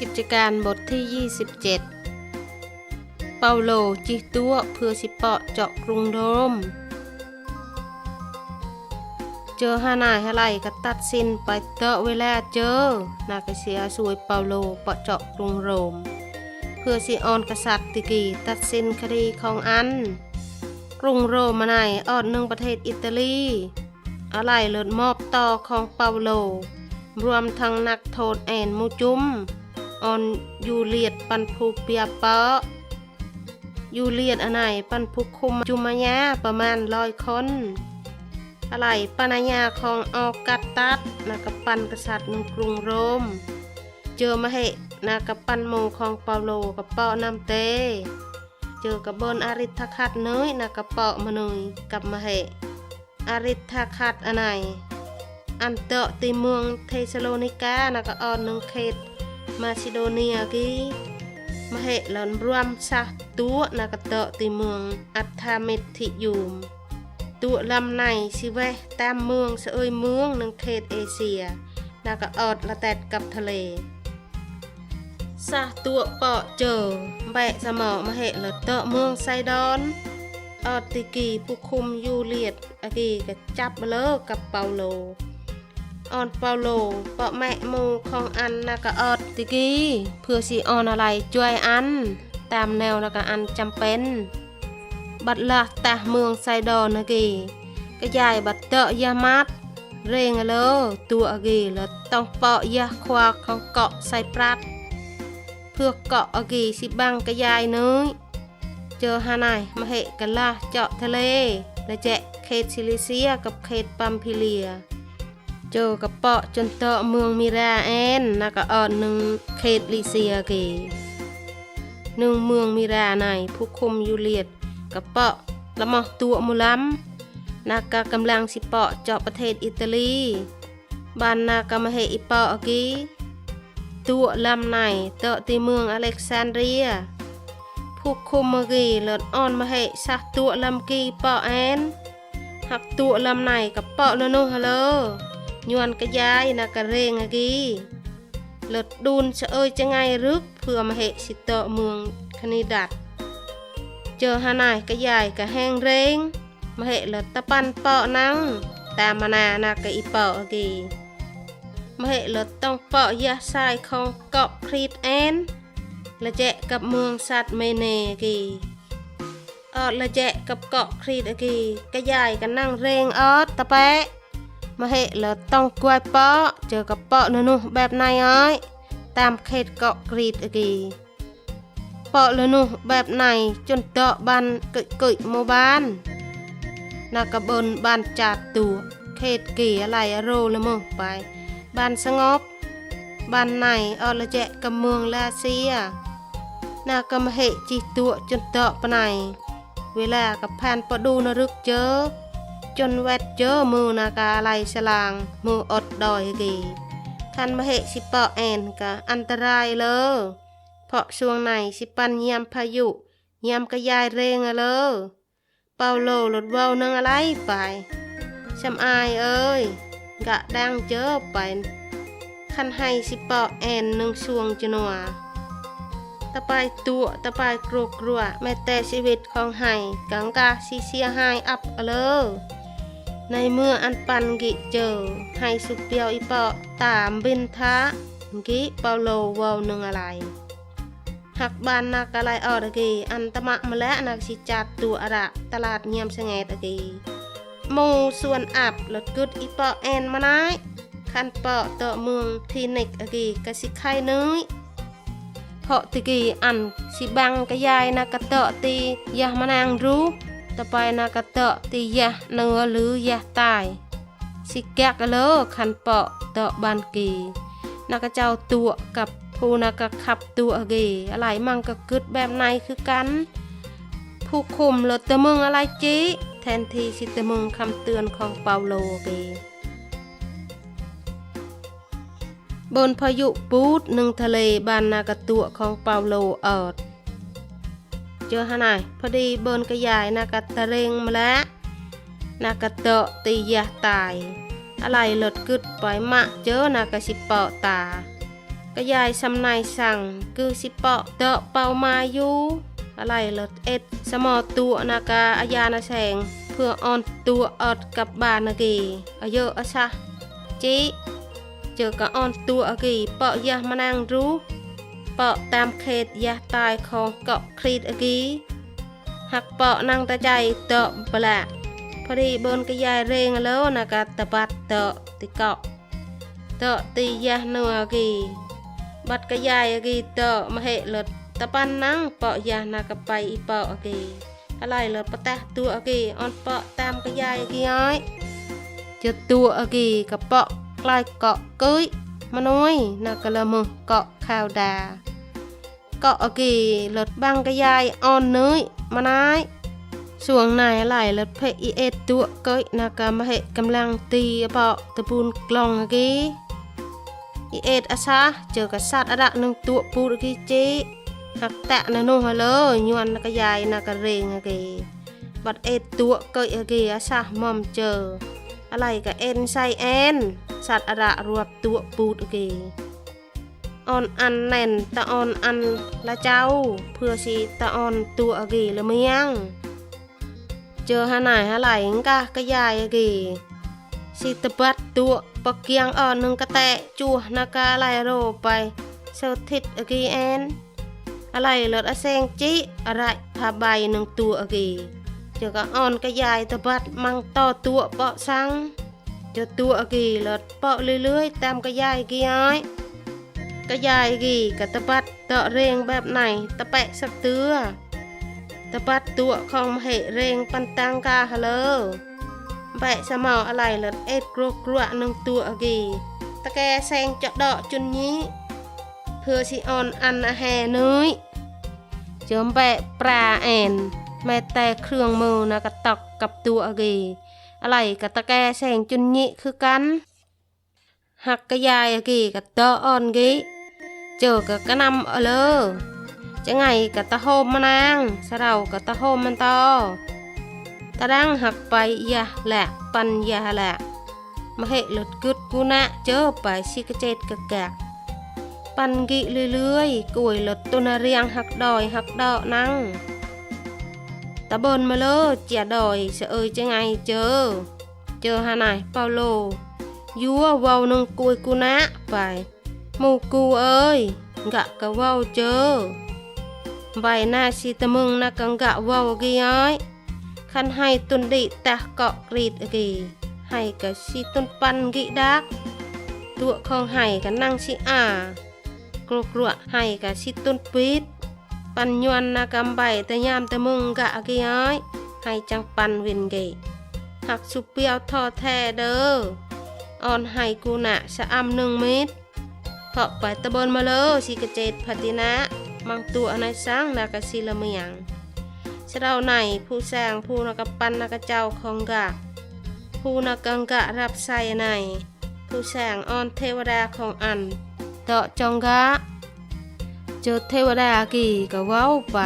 กิจการบทที่ 27 เปาโลจิตัวเพื่อสิเปาะเจาะกรุงโรม เจอหานายหาไหลก็ตัดสินไปเตอะเวลาเจอนากเสียสวยเปาโลเปาะเจาะกรุงโรม เพื่อสิออนกษัตริย์ติกีตัดสินคดีของอัน กรุงโรมมาในออดหนึ่งประเทศอิตาลีอะไรเลิศมอบต่อของเปาโลรวมทั้งนักโทษแอนมูจุม ออนยูเลียดปันผูเปียเปาะยูเลียดอันไหนปันผูคุมจุมายาประมาณร้อยคนอะไรปัญญาของออกัตตัสนักปันกษัตริย์ในกรุงโรม เจอมาเหนักปันโมของเปาโลกับเปาะนำเต เจอกับบนอาริทคัดเนยนักเปาะมาเนยกับมาเหอาริทคัดอันไหนอันเตอะตีเมืองเทสโลนิกานักออนหนึงเขต มาซิโดเนียกีมาเหหลอนรวมซะตัวนักเตอะตีเมืองอัตถาเมธิยูมตัวลำในสิเวตามเมืองเสเอยเมืองหนึ่งเขตเอเชียนักออดละแตดกับทะเลซะตัวเปาะเจอแบะสมอมาเหละเตอะเมืองไซดอนออดติกีผู้คุมยูเลียดอากีก็จับเลิกกับเปาโล ออนเปาโลเปาะแม่หมูของอันนักออดติกีเพื่อสิออนอะไรช่วยอัน ตามแนวนักอันจำเป็น บัดละตะเมืองไซดอนนะกีก็ยายบัดเตอะยามัดเร่งเลอตัวอากีล้วต้องเปาะยาควาของเกาะไซปรัสเพื่อเกาะอากีสิบังกระยายเนยเจอฮานายมาเหกันละเจาะทะเลและแจะเขตซิลิเซียกับเขตปัมพิเลีย เจอกับเปาะจนเตาะเมืองมิราแอนนักออนหนึ่งเขตลิเซียเกหนึ่งเมืองมิราในผู้คุมยูเลียดกับเปาะละมอตัวมุลัมนักกกำลังสิเปาะเจาะประเทศอิตาลีบ้านนากามเหอิเปาะกีตัวลำในเตาะตีเมืองอเล็กซานเรียผู้คุมเมกีเลิศอ่อนมาเหสักตัวลำกีเปาะแอนหักตัวลำในกับเปาะโนโนฮัลโล ยวนกระยายนะกระเรงอะกีเลิดดูนเสเอยจะไงรึกเพื่อมาเหสิโตเมืองคณิดัดเจอฮานายกระยายกระแห้งเรงมาเหเลิดตะปันเปาะนังตามมานานะกะอีเปาะอะกีมาเหเลิดต้องเปาะยาทรายของเกาะครีตแอนละแจะกับเมืองสัตว์เมเนกีออดละแจะกับเกาะครีตอะกีกระยายกันนั่งเรงออดตะแปะ มาเหเราต้องกวยเปาะเจอกับเปาะนนุแบบนายอ้อยตามเขตเกาะกรีดอกีเปาะเลนุแบบไหนจนเตาะบันกึกกึกโมบานนากระบนบานจัดตัวเขตกี่อะไรโรละมึงไปบานสงบ บานไหนออละแจะกับเมืองลาเซียนากำเหจิตัวจนเตาะปไหนเวลากับผ่านปะดูนรึกเจอ จนแวดเจอมือนากาไลสลางมืออดดอยกีคันมาเหสิเปาะแอนกะอันตรายเลยเพราะช่วงไหนสิปันเยียมพายุเยียมกระยายเรงอะเลยเปาโลหลดเว้านึงอะไรไปชำอายเอ้ยกะดังเจอไปคันให้สิเปาะแอนนึงช่วงจนัวตะปายตัวตะปายกรัวกรัวแม้แต่ชีวิตของไห้กังกาสิเสียหายอับอะเลย ในเมื่ออันปันกิเจอให้สุเปียวอีเปาะตามบินทะกิเปาโลวาหนึ่งอะไร หักบานนักอะไรออดกีอันตมะมาและนักสิจัดตัวอะระตลาดเงียมสงแงตะกีมูส่วนอับลดกึดอีเปาะแอนมานายคันเปาะเตาะเมืองทีน็กอะกีกะสิไข่เนยเพราะตะกีอันสิบังกะยายนักกะเตาะตียะมานางรู้ ต่อไปนากะเตะตียะเนื้อหรือยะตายสิแกกะเลอคันเปาะเตะบานกีนากะเจ้าตัวกับผู้นากะขับตัวเกอะไรมั่งกะกึดแบบไหนคือกัน ผู้คุมรถตะมึงอะไรจีแทนที่สิตะมึงคำเตือนของเปาโลเกบนพายุปูดหนึ่งทะเลบานนากะตัวของเปาโลเอิด เจอฮะนายพอดีเบินกระยายนากะตะเรงมาแล้วนากะเตะตียะตาย อะไรหลดกึดปล่อยมะเจอนากะสิเปาะตาก็ยายสำนายสั่งคือสิเปาะเตะเป่ามาอยู่อะไรเลิศเอ็ดสมอตัวนากาอายานาแสงเพื่อออนตัวอดกับบานากีอาเยอะอะชะจีเจอกับออนตัวอากีเปาะยะมานางรู้ เปาะตามเขตยะตายของเกาะครีดอกีหักเปาะนางตาใจเตอะปละพอดีบนกระยายเรงแล้วนากาตะบัดเตอะติเกาะเตอะตียะเนืออากีบัดกะยายกีเตอมาเหลดตะปันนังเปาะยานากะไปอีเปาะกีอะไรเลิดปะแตะตัวกีออนเปาะตามกะยายกีอ้อยจอตัวกีกะเปาะกลายเกาะเกย มาน้อยนากะละมึเกาะข้าวดาเกาะกีเลิดบังกะยายอ่อนเนยมานายส่วงไหนไหลเลิดเพอีเอดตัวเกยนากะมาเหกำลังตีเปาะตะปูนกลองกีอีเอ็ดอาซาเจอกับสัตว์อะดะนึงตัวปูดกีเจหักแตะนะนุ่งฮะเลยยวนนักยายนักะเรงฮะเกบัดเอ็ดตัวเกยฮะเกอาซามอมเจอ อะไรกับเอ็นไซเอ็นสัตว์อะดะรวบตัวปูดเกออนอันแน่นตะออนอันละเจ้า เพื่อสีตะออนตัวกีละเมียง เจอฮะไหนฮะไหลงกะกะยายฮะเกสิตะบัดตัวปกเกียงอ่อนหนึ่งกระแตะจัวนาคาไลโรไปเซลทิดอกีแอนอะไรเลิศอเซงจิอะไรพาใบหนึ่งตัวอกี จอก็อ่อนกระยายตะบัดมังต่อตัวเปาะสังเจอตัวกีเลิศเปาะเรื่อยๆตามกระยายกี่อ้อยกระยายกี่กะตะบัดเตาะเรงแบบไหนตะแปะสักเตือตะบัดตัวของเหเรงปันตังกาฮะเลอแบะสมออะไรเลิศเอ็ดกลัวกลัวหนึ่งตัวกีตะแกแซงเจาะดอกจุนนี้เพื่อสิออนอันอาแหนุยจมแบะปลาแอน แม่แต่เครื่องมือนะกระตอกกับตัวอกีอะไรกับตะแกแซงจุนนี้คือกัน หักกระยายอกีกับเตออ่อนกีเจอกับกระนำเอเลจะไงกับตะโฮมมานางสะเรากับตะโฮมมันตอตะดังหักไปยะแหละปันยาแหละมาเหหลุดกึดกูนะเจอไปสิกะเจ็ดกะกะปันกิเรื่อยๆกวยหลุดตุนเรียงหักดอยหักดอนั่ง ตะบนมาเลยเจียดอยเสเอยจะไงเจอเจอฮานายเปาโลยัวว้านึงกวยกูนะไปมูกูเอ้ยกะกะว้าเจอใบหน้าสิตะมึงนะกังกะว้ากี่ย้อยคันให้ตุนดิตะเกาะกรีดกีให้กะสิตุนปันกิดักตัวของให้กะนั่งชีอ่ากรัวกรัวให้กะชีตุนปิด ปันยวนนากำใบแต่ยามแต่มึงกะอกีอ้อยให้จังปันเวนเกหักสุเปียวทอแท้เด้ออ่อนให้กูนะสะอำหนึ่งเม็ดเพาะไปตะบนมาเลยสิกะเจดพัตินะมังตัวอนายสร้างนากะสิละเมียงเสดาในผู้แสงผู้นักปันนักเจ้าของกะ ผู้นักกังกะรับใส่ในผู้แสงอ่อนเทวดาของอันเตาะจองกะ เจอเทวดากี่ก็ว้าวไป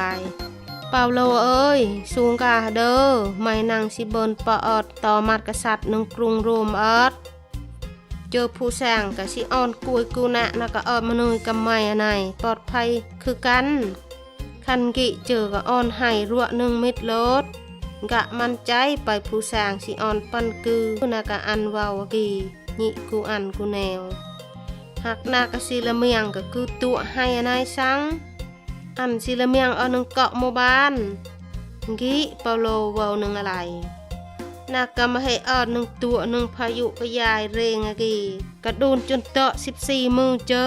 เปาโลเอ้ยสูงกาเด้อไม่นางสิเบินปอดต่อมัดกษัตริย์นึ่งกรุงโรมเอิดเจอผู้แสงกะสิอ่อนกุยกูนะนักะออดมนุยกำไมอันไหนปลอดภัยคือกัน คันกิเจอกับอ่อนให้รั่วหนึ่งม็ดโลดกะมันใจไปผู้สร้างสิอ่อนปันกือคุณากะอันวาวกีญิกูอันกูแนว หักนากะศิละเมียงก็คือตัวให้อนายสังอันศิละเมียงเอาหนึ่งเกาะโมบานกิเปาโลเวาหนึ่งอะไรนากะมาให้ออดหนึ่งตัวหนึ่งพายุกระยายเรงอะกีกระดูนจนเตาะสิบสี่มือเจอ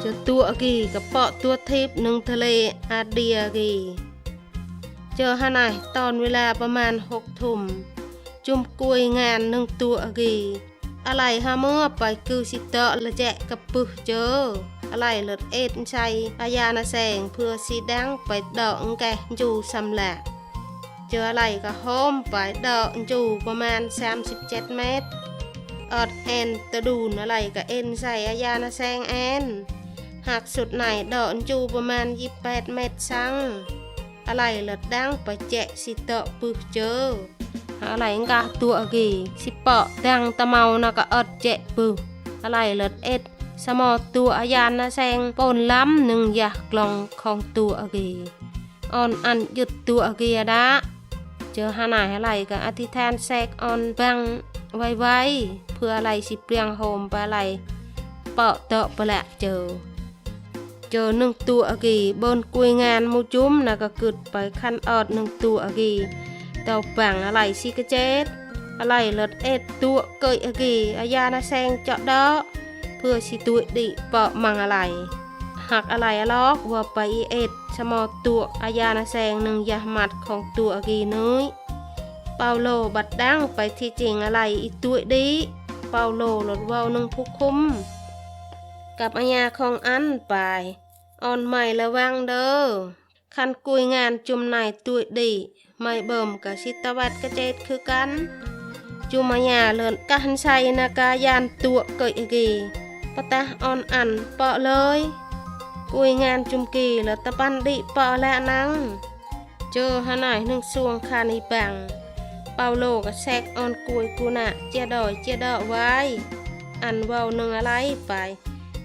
เจอตัวกีกระเปาะตัวทิพหนึ่งทะเลอาเดียกีเจอฮานายตอนเวลาประมาณหกทุ่มจุ่มกลวยงานหนึ่งตัวกี อะไรฮะเมื่อไปคือสิเตาะละแจะกับปึกเจออะไรเลิดเอ็ดใช้อายานาแสงเพื่อสีดังไปดอกแกอยู่สำแหละเจออะไรก็โฮมไปดอกอยู่ประมาณ 37 เมตรออดแอนตะดูนอะไรก็เอ็นใส่อายานาแซงแอนหากสุดไหนดอกจูประมาณ 28 เมตรซังอะไรเลิดดังไปแจะสิเตะปึกเจอ อะไรกะตัวกี่สิเปาะดังตะเมานะก็อดแจะปึกอะไรเลิดเอ็ดสมอตัวอายานนะแซงปนล้ำหนึ่งอยากลองของตัวอเกออนอันหยุดตัวอเกียดาเจอหาหนายอะไรก็อธิษฐานแซกออนบังไว้ไว้เพื่ออะไรสิเปลียงโฮมไปอะไรเปาะเตาะไปแหละเจอเจอหนึ่งตัวอกีบนกุยงานมูจุ้มนะก็กึดไปคันออดหนึ่งตัวอกี เต่าแป่งอะไรสิกระเจ็ดอะไรเลิดเอ็ดตัวเกยอกีอายานะแซงเจาะดอเพื่อสิตัวดิเปาะมังอะไรหักอะไรอะลอกว่าไปเอ็ดสมอตัวอายานะแซงหนึ่งยาหมัดของตัวอกีน้อยเปาโลบัดดังไปที่จริงอะไรอีตัวดีเปาโลหลดเวาหนึ่งผู้คุมกับอาญาของอันไปอ่อนใหม่ระวังเด้อคันกุยงานจุมนายตุยดี ไม่เบิ่มกับชิตวัดกระเจดคือกันจุมาญาเลินกันใส่นากายานตัวเกยกีปะตะอ่อนอันเปาะเลยกุยงานจุมกีและตะปันดิเปาะและนังเจอหาหน่อยหนึ่งสวงคานิปังเปาโลก็แซกออนกุยกูนะเจดอยเจดอไว้ อันเว้าหนึ่งอะไรไป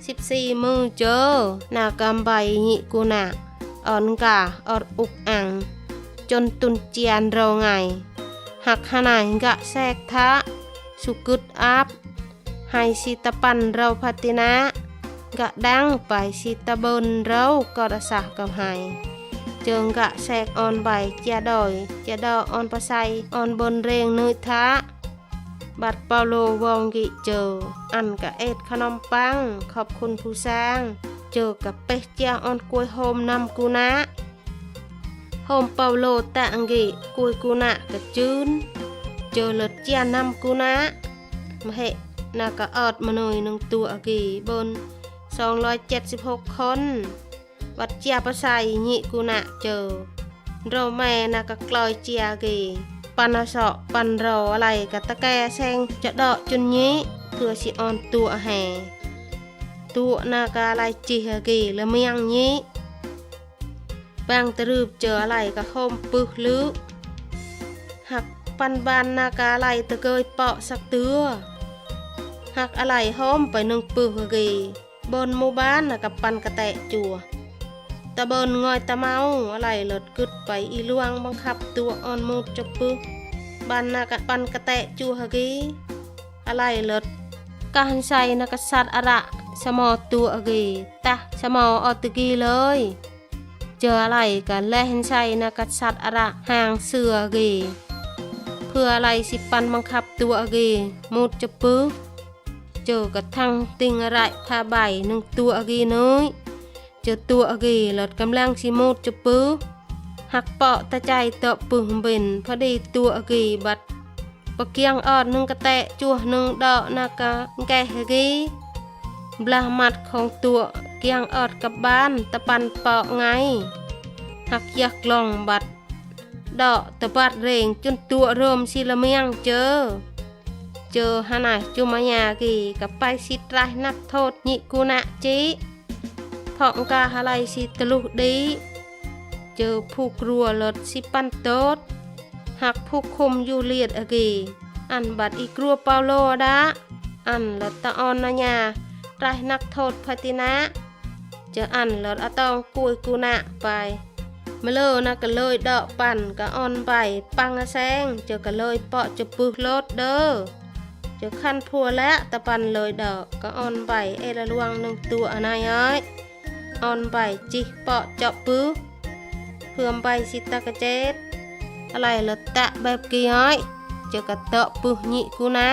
สิบสี่มือเจอนากำใบหิกูนะอ่อนกาออดอุกอัง จนตุนเจียนเราไง หักหนายกะแทกทะ สุกุดอับให้สิตะปันเราพัตินะกะดังไปสิตะบนเราก็ระสะกับไห้เจิงกะแทกออนใบเจียดอยเจียดอออนปะไซออนบนเรียงนุยทะบัตรเปาโลวองกิเจอ อันกะเอ็ดขนมปัง ขอบคุณผู้สร้าง เจอกับเป็ดเจียออนกล้วยโฮมนำกูนะ ហូមប៉ូឡូតាអង្គីគួយគូណាកជូនចូលលត់ជាណាំគូណាមហេណាកអត់មនុយនឹងតួអគីបន276ខុនវត្តជាបស័យញិគូណាជើរម៉ែណាកក្លោយជាអគីប៉ាន់អសប៉ាន់រអឡៃកតកែសែងចដកជុនញិគឺស៊ីអនតួអហេតួណាកាឡៃជីហគីលមៀងញិ วแห่างนี้แป้งตะรืบเจออะไรกะโฮมปึกลึกหักปันบานนากาอะไหลตะเกยเปาะสักเตือหักอะไรโฮมไปหนึ่งปึกกีบนหมู่บ้านนะกับปันกระแตะจัวตะเบินงอยตะเมาอะไรเลิดกึดไปอีลวงบังคับตัวอ่อนมูดจะปึกบันนากะปันกระแตะจูฮกีอะไรเลิดการใส่นากษัตริย์อะระสมอตัวอกีตะสมอออตกีเลย เจออะไรกันและเห็นใส่นากษัตริย์อะระห่างเสืออกีเพื่ออะไรสิปันบังคับตัวอกีมูดจะปึกเจอกระทั่งติงอะไรพาใบหนึ่งตัวอกีน้อยเจอตัวอกีหลดกำลังสิมูดจะปื้อหักเปาะตะใจเตาะปึงเบนพอดีตัวอกีบัดปะเกียงออดหนึ่งกระแตะจัวหนึ่งดอกนากะแกฮกี บลามัดของตัวเกียงออดกับบ้านตะปันเปาะไงหักยักลองบัดดอกตะบัดเร่งจนตัวรวมสิละเมียงเจอ เจอฮานาจุมายากีกับไปสิตรายนักโทษญิกุนะจีเพราะกาอะไรสิตลุดี เจอผู้กลัวรถสิปันโตดหักผู้คุมอยู่เลียดอกีอันบัดอีกลัวเปาโลดาอันละตะออนนาญา ไรนักโทษพตินะเจออันละอตองกุยกุนะไปมาเลอนะก็เลยดอกปั่นก็ออนไปปังอะแซงเจอก็เลยเปาะจะปึกรถเด้อเจอขั้นพัวและตะปันเลยดอกก็ออนใบเอละลวงหนึ่งตัวอนายอ้อยออนใบจิเปาะเจาะปื้อเพื่อมใบสิตะกระเจ็ดอะไรละตะแบบกี่อ้อยเจอกระเตาะปื้อญิกูนะ